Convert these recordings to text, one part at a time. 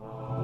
Oh.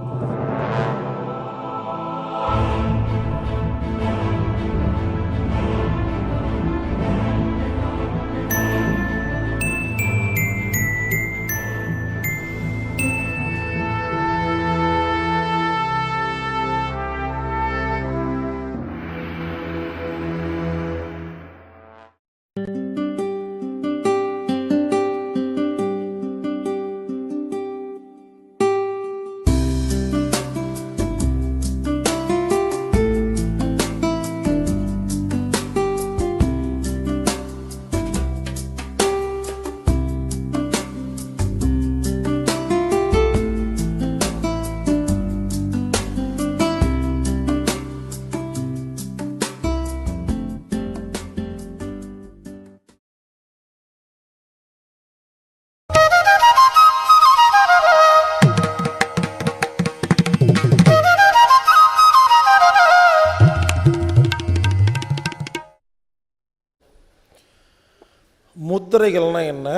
முத்திரைகள்னால் என்ன?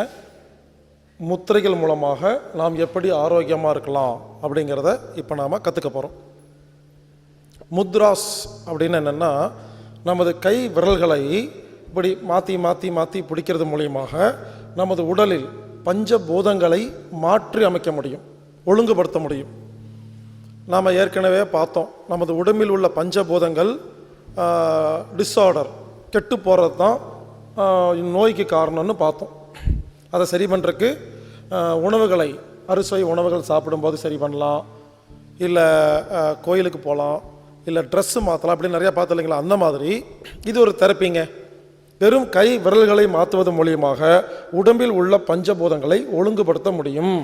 முத்திரைகள் மூலமாக நாம் எப்படி ஆரோக்கியமாக இருக்கலாம் அப்படிங்கிறத இப்போ நாம் கற்றுக்க போகிறோம் முத்ராஸ் அப்படின்னு என்னென்னா நமது கை விரல்களை இப்படி மாற்றி மாற்றி மாற்றி பிடிக்கிறது மூலியமாக நமது உடலில் பஞ்சபூதங்களை மாற்றி அமைக்க முடியும் ஒழுங்குபடுத்த முடியும். நாம் ஏற்கனவே பார்த்தோம் நமது உடம்பில் உள்ள பஞ்சபூதங்கள் டிஸார்டர் கெட்டு போகிறது தான் நோய்க்கு காரணம்னு பார்த்தோம். அதை சரி பண்ணுறக்கு உணவுகளை அறுசுவை உணவுகள் சாப்பிடும்போது சரி பண்ணலாம். இல்லை கோயிலுக்கு போகலாம் இல்லை ட்ரெஸ்ஸு மாற்றலாம் அப்படின்னு நிறையா பார்த்து இல்லைங்களா? அந்த மாதிரி இது ஒரு தெரப்பிங்க வெறும் கை விரல்களை மாற்றுவது மூலியமாக உடம்பில் உள்ள பஞ்சபூதங்களை ஒழுங்குபடுத்த முடியும்.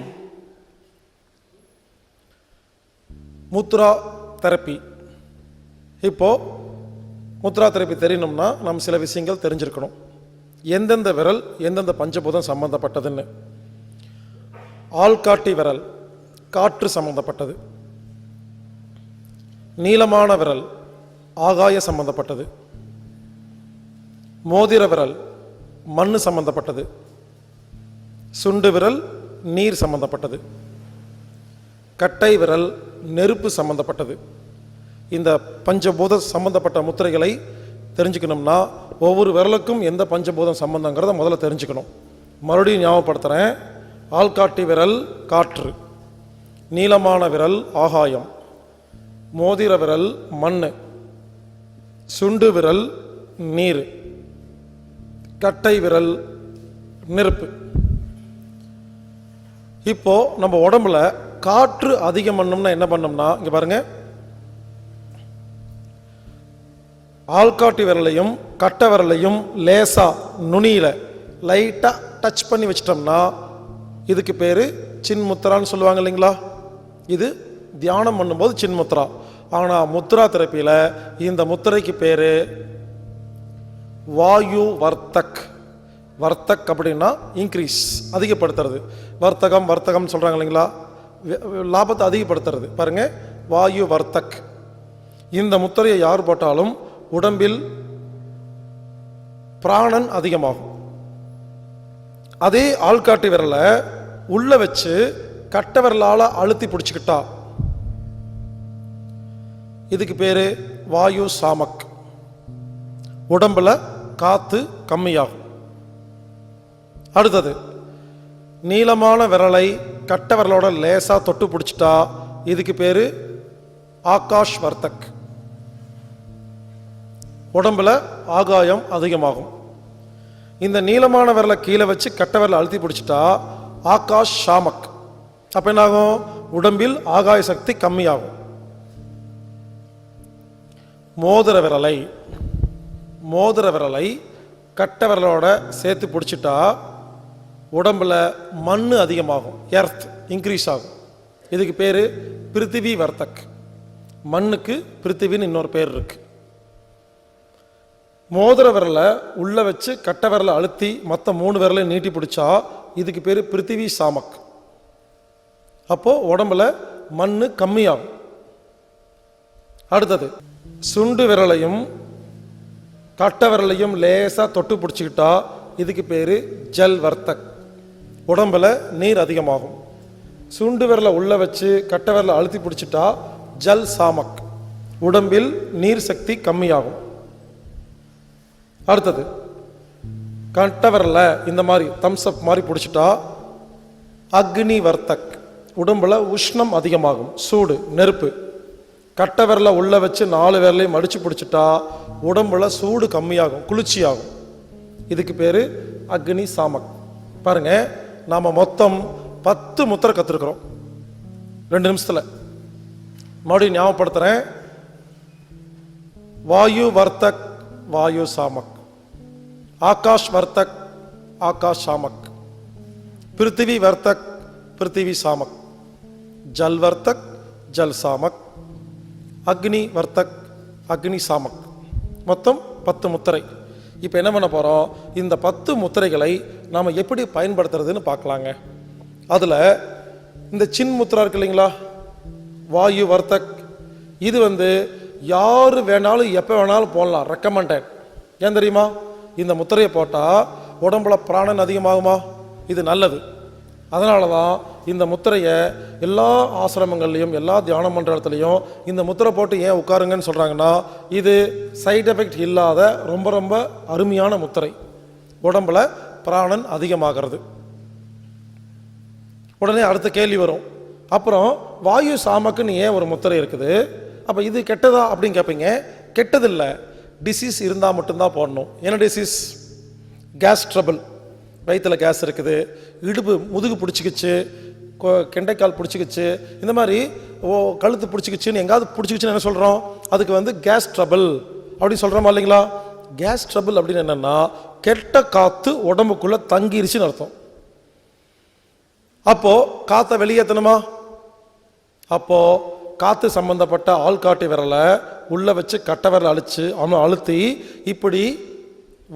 முத்ரா தெரப்பி இப்போது முத்ரா தெரப்பி தெரியணும்னா நம்ம சில விஷயங்கள் தெரிஞ்சிருக்கணும். எந்தெந்த விரல் எந்தெந்த பஞ்சபூதம் சம்பந்தப்பட்டதுன்னு. ஆள்காட்டி விரல் காற்று சம்பந்தப்பட்டது. நீளமான விரல் ஆகாய சம்பந்தப்பட்டது. மோதிர விரல் மண் சம்பந்தப்பட்டது. சுண்டு விரல் நீர் சம்பந்தப்பட்டது. கட்டை விரல் நெருப்பு சம்பந்தப்பட்டது. இந்த பஞ்சபூத சம்பந்தப்பட்ட முத்திரைகளை தெரிஞ்சுக்கணும்னா ஒவ்வொரு விரலுக்கும் எந்த பஞ்சபூதம் சம்பந்தங்கிறத முதல்ல தெரிஞ்சுக்கணும். மறுபடியும் ஞாபகப்படுத்துகிறேன் ஆள்காட்டி விரல் காற்று. நீளமான விரல் ஆகாயம். மோதிர விரல் மண் சுண்டு விரல் நீர். கட்டை விரல் நெருப்பு. இப்போது நம்ம உடம்புல காற்று அதிகம் பண்ணோம்னா என்ன பண்ணோம்னா இங்கே பாருங்கள் ஆள்காட்டி விரலையும் கட்டை விரலையும் லேசாக நுனியில் லைட்டாக டச் பண்ணி வச்சிட்டோம்னா இதுக்கு பேர் சின்முத்ரான்னு சொல்லுவாங்க இல்லைங்களா? இது தியானம் பண்ணும்போது சின்முத்ரா. ஆனால் முத்ரா தெரப்பியில் இந்த முத்திரைக்கு பேர் வாயு வர்த்தக் வர்த்தக் அப்படின்னா இன்க்ரீஸ் அதிகப்படுத்துறது. வர்த்தகம் வர்த்தகம் சொல்கிறாங்க இல்லைங்களா? லாபத்தை அதிகப்படுத்துறது. பாருங்க வாயு வர்த்தக் இந்த முத்திரையை யார் போட்டாலும் உடம்பில் பிராணன் அதிகமாகும். அதே ஆள்காட்டி விரலை உள்ள வச்சு கட்டவரலால் அழுத்தி பிடிச்சிக்கிட்டா. இதுக்கு பேர் வாயு சாமக். உடம்பில் காற்று கம்மியாகும். அடுத்தது நீளமான விரலை கட்ட விரலோட லேசாக தொட்டு பிடிச்சிட்டா. இதுக்கு பேர் ஆகாஷ் வர்த்தக் உடம்பில் ஆகாயம் அதிகமாகும். இந்த நீளமான விரலை கீழே வச்சு கட்டை விரலை அழுத்தி பிடிச்சிட்டா ஆகாஷ் ஷாமக். அப்போ என்னாகும்? உடம்பில் ஆகாய சக்தி கம்மியாகும். மோதிர விரலை மோதிர விரலை கட்டை விரலோட சேர்த்து பிடிச்சிட்டா உடம்பில் மண் அதிகமாகும். எர்த் இன்க்ரீஸ் ஆகும். இதுக்கு பேர் பிருத்திவி வர்த்தக். மண்ணுக்கு பிருத்திவின்னு இன்னொரு பேர் இருக்குது மோதிர விரலை உள்ளே வச்சு கட்டை விரலை அழுத்தி மற்ற மூணு விரலையும் நீட்டி பிடிச்சா இதுக்கு பேர் பிருத்திவி சாமக். அப்போது உடம்புல மண் கம்மியாகும். அடுத்தது சுண்டு விரலையும் கட்டை விரலையும் லேசாக தொட்டு பிடிச்சிக்கிட்டா இதுக்கு பேர் ஜல் வர்த்தக். உடம்பில் நீர் அதிகமாகும். சுண்டு விரலை உள்ளே வச்சு கட்டை விரலை அழுத்தி பிடிச்சிட்டா ஜல் சாமக். உடம்பில் நீர் சக்தி கம்மியாகும். அடுத்தது கட்டை இந்த மாதிரி தம்ஸ்அப் மாதிரி பிடிச்சிட்டா அக்னி வர்த்தக் உடம்பில் உஷ்ணம் அதிகமாகும் சூடு நெருப்பு. கட்டை விரலை உள்ள வச்சு நாலு விரலையும் மடித்து பிடிச்சிட்டா உடம்புல சூடு கம்மியாகும் குளிர்ச்சியாகும். இதுக்கு பேர் அக்னி சாமக். பாருங்கள் நாம் மொத்தம் பத்து முத்திரை கற்றுருக்குறோம் ரெண்டு நிமிஷத்தில். மறுபடியும் ஞாபகப்படுத்துகிறேன் வாயு வர்த்தக் வாயு சாமக் ஆகாஷ் வர்த்தக் ஆகாஷ் சாமக் பிருத்திவி வர்த்தக் பிருத்திவி சாமக் ஜல் வர்த்தக் ஜல் சாமக் அக்னி வர்த்தக் அக்னி சாமக் மொத்தம் பத்து முத்திரை. இப்போ என்ன பண்ண போகிறோம் இந்த பத்து முத்திரைகளை நாம் எப்படி பயன்படுத்துறதுன்னு பார்க்கலாங்க. அதில் இந்த சின் முத்திரா இருக்கு இல்லைங்களா? வாயு வர்த்தக் இது வந்து யார் வேணாலும் எப்போ வேணாலும் போடலாம். ரெக்கமெண்டட் ஏன் தெரியுமா? இந்த முத்திரையை போட்டால் உடம்புல பிராணன் அதிகமாகுமா? இது நல்லது. அதனால தான் இந்த முத்திரையை எல்லா ஆசிரமங்கள்லையும் எல்லா தியான மன்றத்துலேயும் இந்த முத்திரை போட்டு ஏன் உட்காருங்கன்னு சொல்கிறாங்கன்னா இது சைட் எஃபெக்ட் இல்லாத ரொம்ப ரொம்ப அருமையான முத்திரை. உடம்புல பிராணன் அதிகமாகிறது. உடனே அடுத்த கேள்வி வரும். அப்புறம் வாயு சாமக்குன்னு ஏன் ஒரு முத்திரை இருக்குது? அப்போ இது கெட்டதா அப்படின்னு கேட்பீங்க கெட்டதில்லை. டிசீஸ் இருந்தால் மட்டும்தான் போடணும். என்ன டிசீஸ் கேஸ் ட்ரபிள் வயிற்றில் கேஸ் இருக்குது. இடுப்பு முதுகு பிடிச்சிக்கிச்சு. கொ- கெண்டைக்கால் பிடிச்சிக்கிச்சு. இந்த மாதிரி ஓ கழுத்து பிடிச்சிக்கிச்சுன்னு எங்காவது பிடிச்சிக்கிச்சுன்னு என்ன சொல்கிறோம் அதுக்கு வந்து கேஸ் ட்ரபிள் அப்படின்னு சொல்கிறோமா இல்லைங்களா? கேஸ் ட்ரபிள் அப்படின்னு என்னென்னா கெட்ட காற்று உடம்புக்குள்ளே தங்கிருச்சுன்னு அர்த்தம். அப்போது காற்றை வெளியேற்றணுமா அப்போது காற்று சம்பந்தப்பட்ட ஆள்காட்டி விரலை உள்ளே வச்சு கட்டை விரலை அழிச்சு அவன் அழுத்தி இப்படி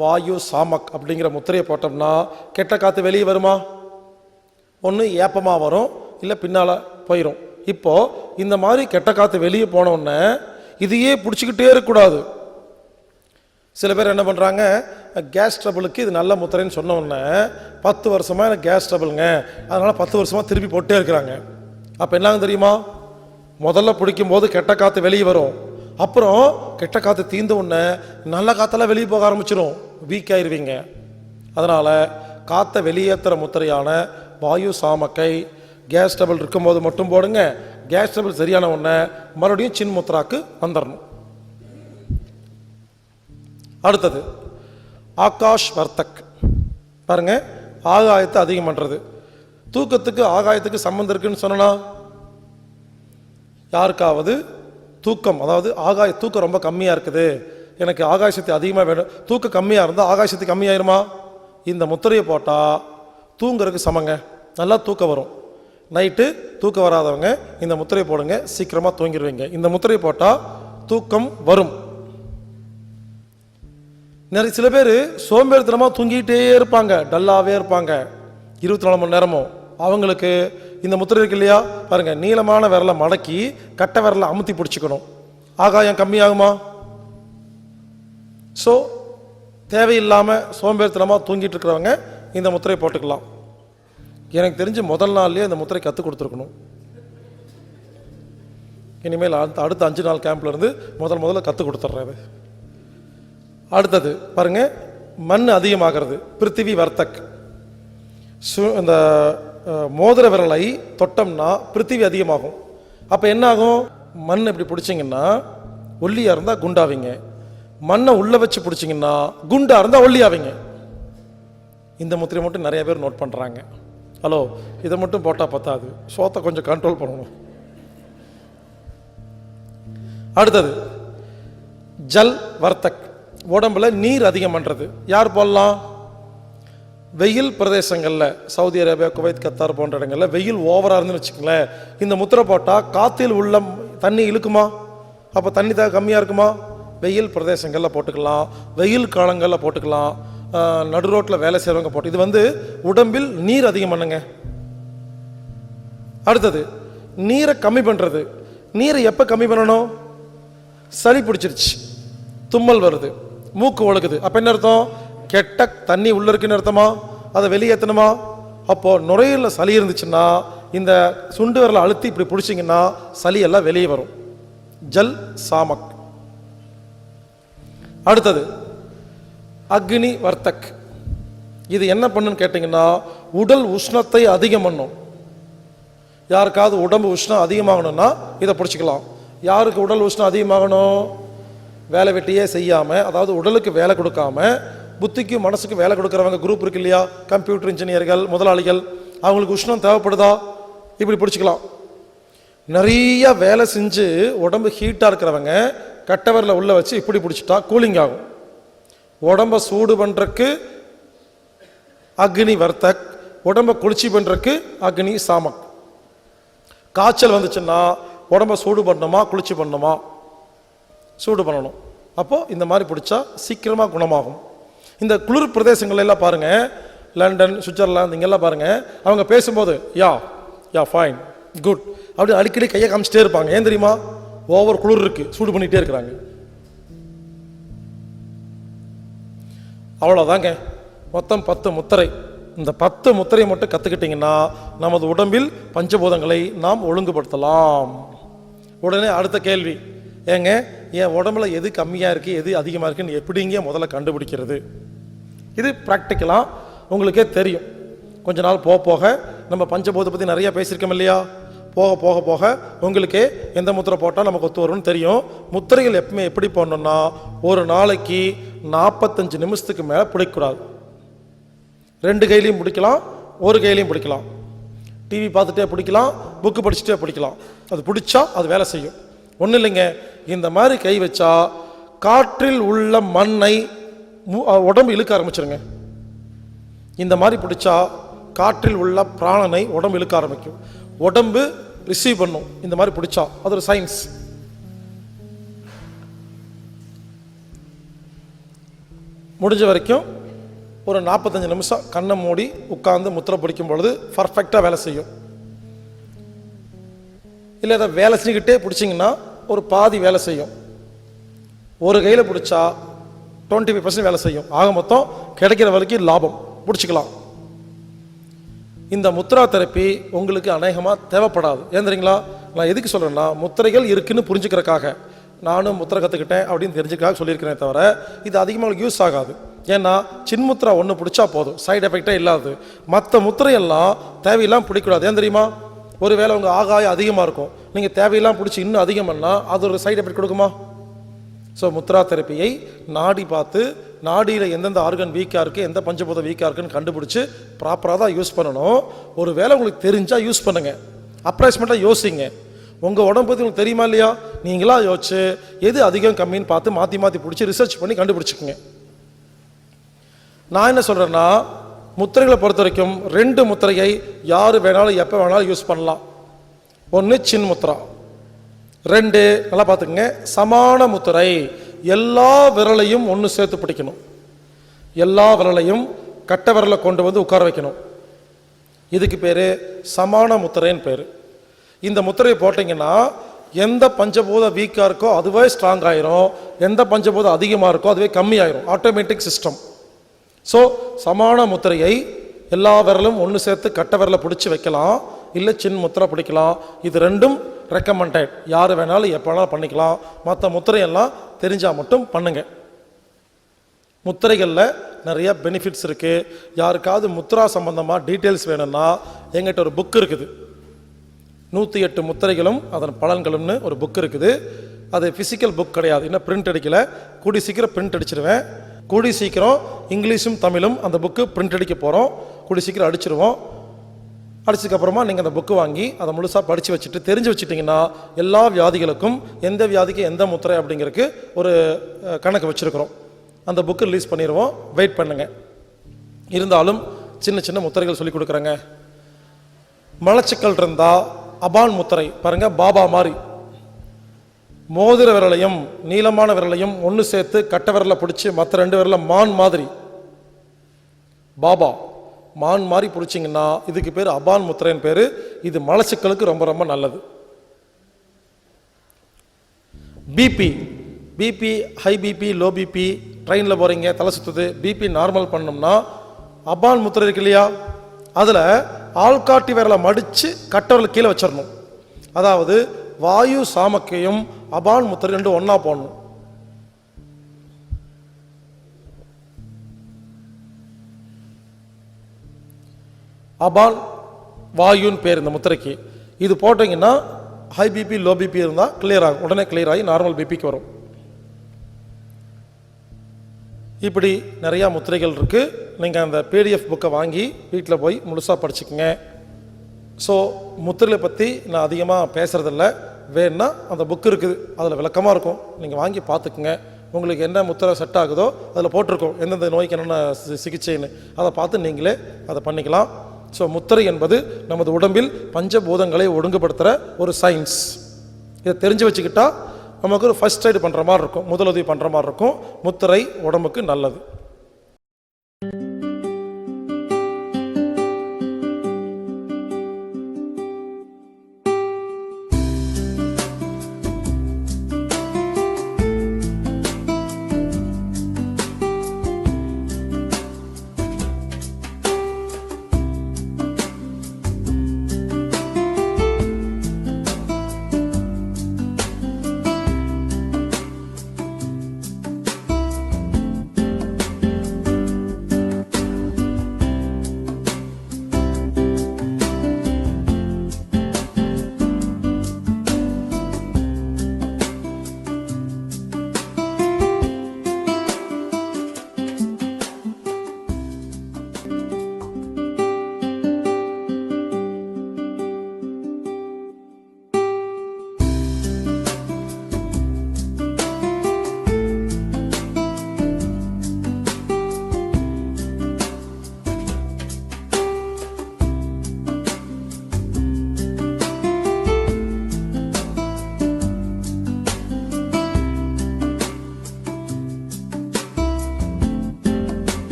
வாயு சாமக் அப்படிங்கிற முத்திரையை போட்டோம்னா கெட்ட காற்று வெளியே வருமா? ஒன்று ஏப்பமாக வரும் இல்லை பின்னால் போயிடும் இப்போது இந்த மாதிரி கெட்ட காற்று வெளியே போனோடனே இதையே பிடிச்சிக்கிட்டே இருக்கக்கூடாது. சில பேர் என்ன பண்ணுறாங்க கேஸ் ட்ரபிளுக்கு இது நல்ல முத்திரைன்னு சொன்ன உடனே பத்து வருஷமாக எனக்கு கேஸ் ட்ரபிளுங்க அதனால் பத்து வருஷமாக திருப்பி போட்டே இருக்கிறாங்க. அப்போ என்னாங்க தெரியுமா? முதல்ல பிடிக்கும் போது கெட்ட காற்று வெளியே வரும். அப்புறம் கெட்ட காற்று தீர்ந்த உடனே நல்ல காற்றெல்லாம் வெளியே போக ஆரம்பிச்சிடும் வீக் ஆயிடுவீங்க அதனால் காற்றை வெளியேற்றுற முத்திரையான வாயு சாமக்கை கேஸ் டபுள் இருக்கும்போது மட்டும் போடுங்க. கேஸ் டபுள் சரியான உடனே மறுபடியும் சின் முத்திராக்கு வந்துடணும் அடுத்தது ஆகாஷ் வர்த்தக். பாருங்க ஆகாயத்தை அதிகம் பண்ணுறது தூக்கத்துக்கு ஆகாயத்துக்கு சம்மந்தம் இருக்குன்னு சொன்னா யாருக்காவது தூக்கம் அதாவது ஆகாய தூக்கம் ரொம்ப கம்மியாக இருக்குது. எனக்கு ஆகாய அதிகமாக வேணும் தூக்கம் கம்மியாக இருந்தால் ஆகாய கம்மியாயிருமா? இந்த முத்திரையை போட்டால் தூங்குறதுக்கு சமங்க. நல்லா தூக்கம் வரும். நைட்டு தூக்கம் வராதவங்க இந்த முத்திரையை போடுங்க சீக்கிரமாக தூங்கிடுவீங்க இந்த முத்திரையை போட்டால் தூக்கம் வரும். நிறைய சில பேர் சோம்பேறித்தனமாக தூங்கிட்டே இருப்பாங்க டல்லாகவே இருப்பாங்க. இருபத்தி நாலு மணி நேரமும். அவங்களுக்கு இந்த முத்திரை இருக்கு இல்லையா? பாருங்க நீளமான விரலை மடக்கி கட்டை விரலை அமுத்தி பிடிச்சிக்கணும். ஆகாயம் கம்மியாகுமா? ஸோ தேவையில்லாமல் சோம்பேறித்தனமாக தூங்கிட்டு இருக்கிறவங்க இந்த முத்திரையை போட்டுக்கலாம். எனக்கு தெரிஞ்சு முதல் நாள்லேயே இந்த முத்திரை கற்றுக் கொடுத்துருக்கணும். இனிமேல் அடுத்த அடுத்த அஞ்சு நாள் கேம்ப்ல இருந்து முதல் முதல்ல கற்றுக் கொடுத்துட்றது அடுத்தது பாருங்க மண் அதிகமாகிறது. பிருத்திவி வர்த்தக். சு இந்த மோதிர விரலை தொட்டோம்னா பிருத்திவி அதிகமாகும். அப்போ என்னாகும்? மண் இப்படி பிடிச்சிங்கன்னா ஒல்லியாக இருந்தால் குண்டாவீங்க. மண்ணை உள்ளே வச்சு பிடிச்சிங்கன்னா குண்டாக இருந்தால் ஒல்லியாவீங்க. இந்த முத்திரை மட்டும் நிறைய பேர் நோட் பண்ணுறாங்க ஹலோ இதை மட்டும் போட்டால் பத்தாது. சோத்தை கொஞ்சம் கண்ட்ரோல் பண்ணணும். அடுத்தது ஜல் வர்த்தக். உடம்புல நீர் அதிகம் பண்ணுறது யார் போடலாம்? வெயில் பிரதேசங்களில் சவுதி அரேபியா குவைத் கத்தார் போன்ற இடங்களில் வெயில் ஓவராக இருந்துன்னு வச்சுக்கோங்களேன். இந்த முத்திரை போட்டால் காத்தில் உள்ள தண்ணி இழுக்குமா? அப்போ தண்ணி தான் கம்மியாக இருக்குமா? வெயில் பிரதேசங்களில் போட்டுக்கலாம். வெயில் காலங்களில் போட்டுக்கலாம். நடு ரோட்டில் வேலை செய்கிறவங்க போட்டு இது வந்து உடம்பில் நீர் அதிகம் பண்ணுங்க. அடுத்தது நீரை கம்மி பண்ணுறது நீரை எப்போ கம்மி பண்ணணும்? சளி பிடிச்சிருச்சு தும்மல் வருது மூக்கு ஒழுகுது. அப்போ என்ன அர்த்தம்? கெட்ட தண்ணி உள்ள இருக்குன்னு அர்த்தமா? அதை வெளியேற்றணுமா அப்போது நுரையீரலில் சளி இருந்துச்சுன்னா இந்த சுண்டு விரலை அழுத்தி இப்படி பிடிச்சிங்கன்னா சளி எல்லாம் வெளியே வரும். ஜல் சாமக். அடுத்தது அக்னி வர்த்தக். இது என்ன பண்ணுன்னு கேட்டிங்கன்னா உடல் உஷ்ணத்தை அதிகம் பண்ணும். யாருக்காவது உடம்பு உஷ்ணம் அதிகமாகணும்னா இதை பிடிச்சிக்கலாம். யாருக்கு உடல் உஷ்ணம் அதிகமாகணும்? வேலை வெட்டியே செய்யாமல் அதாவது உடலுக்கு வேலை கொடுக்காம புத்திக்கும் மனசுக்கு வேலை கொடுக்குறவங்க குரூப் இருக்கு இல்லையா? கம்ப்யூட்டர் இன்ஜினியர்கள் முதலாளிகள். அவங்களுக்கு உஷ்ணம் தேவைப்படுதா? இப்படி பிடிச்சிக்கலாம். நிறைய வேலை செஞ்சு உடம்பு ஹீட்டாக இருக்கிறவங்க கட்டவரில் உள்ளே வச்சு இப்படி பிடிச்சிட்டா கூலிங் ஆகும். உடம்ப சூடு பண்ணுறக்கு அக்னி வர்த்தக் உடம்ப குளிர்ச்சி பண்ணுறக்கு அக்னி சாமக். காய்ச்சல் வந்துச்சுன்னா உடம்ப சூடு பண்ணணுமா குளிர்ச்சி பண்ணணுமா? சூடு பண்ணணும். அப்போது இந்த மாதிரி பிடிச்சா சீக்கிரமாக குணமாகும். இந்த குளிர் பிரதேசங்கள் எல்லாம் பாருங்க. லண்டன் சுவிட்சர்லாந்து இங்கெல்லாம் பாருங்க. அவங்க பேசும்போது யா யா ஃபைன் குட் அப்படி அடிக்கடி கையை காமிச்சிட்டே இருப்பாங்க. ஏன் தெரியுமா? ஓவர் குளிர் இருக்கு. சூடு பண்ணிட்டே இருக்கிறாங்க. அவ்வளோதாங்க மொத்தம் பத்து முத்திரை. இந்த பத்து முத்திரை மட்டும் கற்றுக்கிட்டிங்கன்னா நமது உடம்பில் பஞ்சபூதங்களை நாம் ஒழுங்குபடுத்தலாம். உடனே அடுத்த கேள்வி. ஏங்க என் உடம்புல எது கம்மியாக இருக்குது எது அதிகமாக இருக்குன்னு எப்படிங்க முதல்ல கண்டுபிடிக்கிறது? இது ப்ராக்டிக்கலாக உங்களுக்கே தெரியும். கொஞ்ச நாள் போக போக நம்ம பஞ்சபூதத்தை பற்றி நிறையா பேசியிருக்கோம் இல்லையா? போக போக போக உங்களுக்கே எந்த முத்திரை போட்டால் நமக்கு ஒத்து வரும்னு தெரியும். முத்திரைகள் எப்பவுமே எப்படி போடணும்னா ஒரு நாளைக்கு நாற்பத்தஞ்சு நிமிஷத்துக்கு மேலே பிடிக்கக்கூடாது. ரெண்டு கையிலையும் பிடிக்கலாம் ஒரு கையிலையும் பிடிக்கலாம். டிவி பார்த்துட்டே பிடிக்கலாம் புக்கு படிச்சுட்டே பிடிக்கலாம். அது பிடிச்சா அது வேலை செய்யும். ஒன்றும் இல்லைங்க இந்த மாதிரி கை வச்சா காற்றில் உள்ள மண்ணை மு- உடம்பு இழுக்க ஆரம்பிச்சிருங்க. இந்த மாதிரி பிடிச்சா காற்றில் உள்ள பிராணனை உடம்பு இழுக்க ஆரம்பிக்கும். உடம்பு ரிசீவ் பண்ணும். இந்த மாதிரி பிடிச்சா. அது ஒரு சயின்ஸ் முடிஞ்ச வரைக்கும் ஒரு நாற்பத்தஞ்சு நிமிஷம் கண்ணை மூடி உட்கார்ந்து முத்திரை பிடிக்கும் பொழுது பர்ஃபெக்டாக வேலை செய்யும். இல்லை அதை வேலை செஞ்சுக்கிட்டே பிடிச்சிங்கன்னா ஒரு பாதி வேலை செய்யும். ஒரு கையில் பிடிச்சா டுவெண்ட்டி ஃபைவ் பர்சன்ட் வேலை செய்யும். ஆக மொத்தம் கிடைக்கிற வரைக்கும் லாபம். பிடிச்சிக்கலாம். இந்த முத்ரா தெரப்பி உங்களுக்கு அநேகமாக தேவைப்படாது. ஏன் தெரியுங்களா? நான் எதுக்கு சொல்கிறேன்னா முத்திரைகள் இருக்குன்னு புரிஞ்சுக்கிறக்காக நானும் முத்திரை கற்றுக்கிட்டேன் அப்படின்னு தெரிஞ்சுக்காக சொல்லியிருக்கிறேன் தவிர இது அதிகமாக உங்களுக்கு யூஸ் ஆகாது. ஏன்னா சின்முத்திரா ஒன்று பிடிச்சா போதும். சைடு எஃபெக்டே இல்லாது. மற்ற முத்திரையெல்லாம் தேவையெல்லாம் பிடிக்கூடாது ஏன் தெரியுமா? ஒருவேளை உங்கள் ஆகாயம் அதிகமாக இருக்கும். நீங்கள் தேவையெல்லாம் பிடிச்சி இன்னும் அதிகம் பண்ணால் அது ஒரு சைடு எஃபெக்ட் கொடுக்குமா? ஸோ முத்ரா தெரப்பியை நாடி பார்த்து நாடியில் எந்தெந்த ஆர்கன் வீக்காக இருக்குது எந்த பஞ்சபூதம் வீக்காக இருக்குன்னு கண்டுபிடிச்சி ப்ராப்பராக தான் யூஸ் பண்ணணும். ஒரு வேளை உங்களுக்கு தெரிஞ்சால் யூஸ் பண்ணுங்கள் அப்ராக்சிமேட்டாக யோசிங்க. உங்கள் உடம்பு பற்றி உங்களுக்கு தெரியுமா இல்லையா? நீங்களா யோசிச்சு எது அதிகம் கம்மின்னு பார்த்து மாற்றி மாற்றி பிடிச்சி ரிசர்ச் பண்ணி கண்டுபிடிச்சிக்கோங்க. நான் என்ன சொல்கிறேன்னா முத்திரைகளை பொறுத்த வரைக்கும் ரெண்டு முத்திரையை யார் வேணாலும் எப்போ வேணாலும் யூஸ் பண்ணலாம். ஒன்று சின் முத்திரா. ரெண்டு நல்லா பார்த்துக்கங்க சமான முத்திரை. எல்லா விரலையும் ஒன்று சேர்த்து பிடிக்கணும். எல்லா விரலையும் கட்டை விரலை கொண்டு வந்து உட்கார வைக்கணும். இதுக்கு பேர் சமான முத்திரைன்னு பேர். இந்த முத்திரையை போட்டிங்கன்னா எந்த பஞ்சபூத வீக்காக இருக்கோ அதுவே ஸ்ட்ராங் ஆயிரும். எந்த பஞ்சபூதம் அதிகமாக இருக்கோ அதுவே கம்மியாயிரும். ஆட்டோமேட்டிக் சிஸ்டம் ஸோ சமான முத்திரையை எல்லா விரலும் ஒன்று சேர்த்து கட்ட விரலை பிடிச்சி வைக்கலாம். இல்லை சின் முத்திரை பிடிக்கலாம். இது ரெண்டும் ரெக்கமெண்டட் யார் வேணாலும் எப்போ வேணாலும் பண்ணிக்கலாம். மற்ற முத்திரையெல்லாம் தெரிஞ்சால் மட்டும் பண்ணுங்கள் முத்திரைகளில் நிறைய பெனிஃபிட்ஸ் இருக்குது யாருக்காவது முத்ரா சம்பந்தமாக டீட்டெயில்ஸ் வேணும்னா எங்கிட்ட ஒரு புக் இருக்குது. நூற்றி எட்டு முத்திரைகளும் அதன் பலன்களும்னு ஒரு புக் இருக்குது. அது ஃபிசிக்கல் புக் கிடையாது. இன்னும் பிரிண்ட் அடிக்கலை. கூடி சீக்கிரம் பிரிண்ட் அடிச்சிருவேன். கூடி சீக்கிரம் இங்கிலீஷும் தமிழும் அந்த புக்கு பிரிண்ட் அடிக்க போகிறோம் கூடி சீக்கிரம் அடிச்சிருவோம். அடிச்சதுக்கப்புறமா நீங்கள் அந்த புக்கு வாங்கி அதை முழுசாக படித்து வச்சுட்டு தெரிஞ்சு வச்சுட்டிங்கன்னா எல்லா வியாதிகளுக்கும் எந்த வியாதிக்கு எந்த முத்திரை அப்படிங்கிறதுக்கு ஒரு கணக்கு வச்சுருக்குறோம். அந்த புக்கு ரிலீஸ் பண்ணிடுவோம் வெயிட் பண்ணுங்கள் இருந்தாலும் சின்ன சின்ன முத்திரைகள் சொல்லி கொடுக்குறேங்க. மலச்சிக்கல் இருந்தால் அபான் முத்திரை. பாருங்க பாபா மாதிரி. மோதிர விரலையும் நீளமான விரலையும் ஒன்று சேர்த்து கட்டை விரலை பிடிச்சி மற்ற ரெண்டு விரல மான் மாதிரி. பாபா மான் மாதிரி பிடிச்சிங்கன்னா இதுக்கு பேர் அபான் முத்திரைன்னு பேர். இது மலச்சிக்கலுக்கு ரொம்ப ரொம்ப நல்லது. BP BP high BP low BP ட்ரெயினில் போகிறீங்க தலை சுற்றுது பிபி நார்மல் பண்ணோம்னா அபான் முத்திரை இருக்கு இல்லையா? அதில் ஆள்காட்டி விரலை மடித்து கட்டவரில் கீழே வச்சிடணும். அதாவது வாயு சாமக்கையும் அபான் முத்திரை ரெண்டும் ஒன்றா போடணும். அபான் வாயுன்னு பேர் இந்த முத்திரைக்கு. இது போட்டிங்கன்னா ஹை பிபி லோ பிபி இருந்தால் கிளியர் ஆகும். உடனே கிளியர் ஆகி நார்மல் பிபிக்கு வரும். இப்படி நிறையா முத்திரைகள் இருக்குது நீங்கள் அந்த பிடிஎஃப் புக்கை வாங்கி வீட்டில் போய் முழுசாக படிச்சுக்கோங்க. ஸோ முத்திரையை பற்றி நான் அதிகமாக பேசுகிறதில்ல வேணுன்னா அந்த புக் இருக்குது. அதில் விளக்கமாக இருக்கும். நீங்கள் வாங்கி பார்த்துக்குங்க. உங்களுக்கு என்ன முத்திரை செட் ஆகுதோ அதில் போட்டிருக்கோம். எந்தெந்த நோய்க்கு என்னென்ன சிகிச்சைன்னு. அதை பார்த்து நீங்களே அதை பண்ணிக்கலாம். ஸோ முத்திரை என்பது நமது உடம்பில் பஞ்சபூதங்களை ஒழுங்குபடுத்துகிற ஒரு சயின்ஸ் இதை தெரிஞ்சு வச்சுக்கிட்டா நமக்கு ஒரு ஃபர்ஸ்ட் எய்டு பண்ணுற மாதிரி இருக்கும். முதலுதவி பண்ணுற மாதிரி இருக்கும். முத்திரை உடம்புக்கு நல்லது.